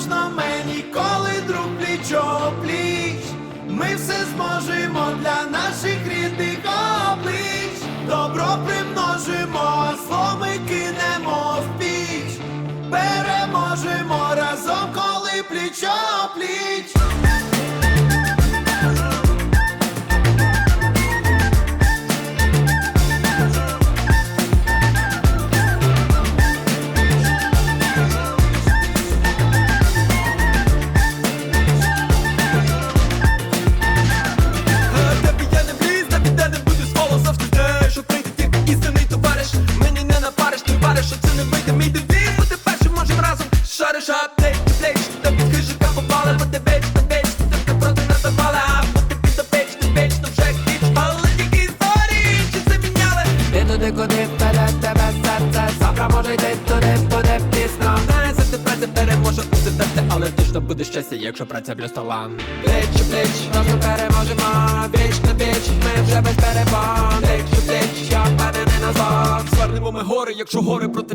можна мені, коли друг плічо пліч. Ми все зможемо для наших рідних облич. Добро примножимо, зло ми кинемо в піч. Переможемо разом, коли плічо пліч. Ти куди вперед тебе серце Завтра може йти туди, буде пізно Не завжди праця переможе у серце Але точно буде щастя, якщо праця плюс талант Пліч, пліч, разом переможемо Віч на віч, ми вже без перепон Пліч, пліч, я впевнений назад Звернемо ми гори, якщо гори проти